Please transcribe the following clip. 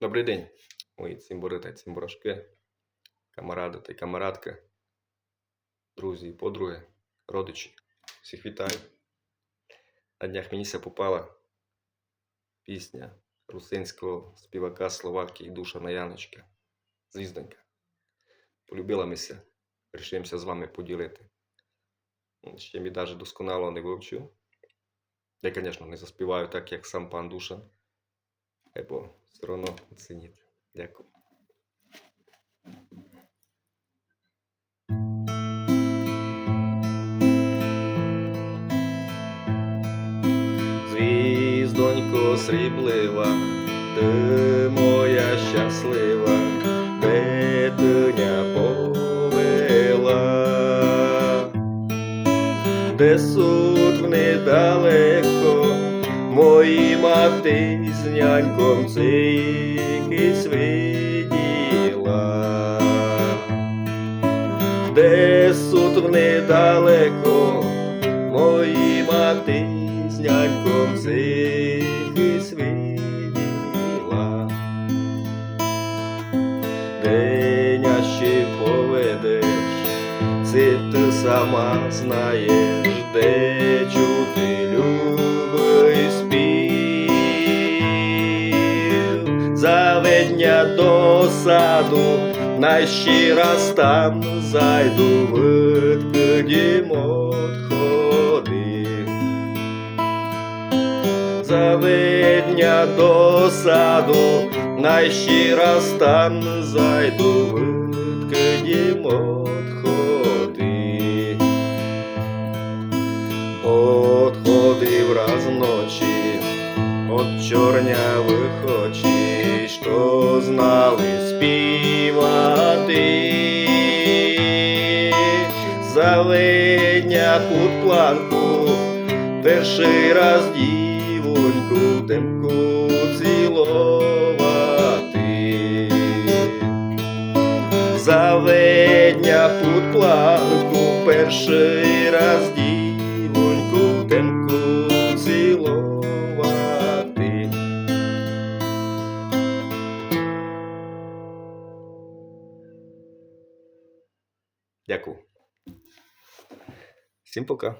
Добрий день, мої цимбури та цимбурашки, камаради та камарадки, друзі і подруги, родичі. Всіх вітаю. На днях мені попала пісня русинського співака Словакії Душа Яночка. Звіздонька. Полюбила мися. Рішимося з вами поділити. Ще мій навіть досконало не вивчив. Я, звісно, не заспіваю так, як сам пан Душан. Бо все одно оцініть. Дякую. Звіздонько сріблива, ти моя щаслива, бедня повела, де суд недалеко, моїм мати з няньком цихись виділа, де суд недалеко, мої мати з няньком цихись виділа. Деня ще поведеш, це ти сама знаєш, де Заведня до саду, найщі раз там зайду, видкидім отходи. Заведня до саду, найщі раз там зайду, видкидім отходи. Отходи враз ночі, от чорнявих очей, що знали співати. Заведня під планку, перший раз дівоньку темку цілувати. Заведня під планку, перший раз дівоньку Дякую. Всім пока.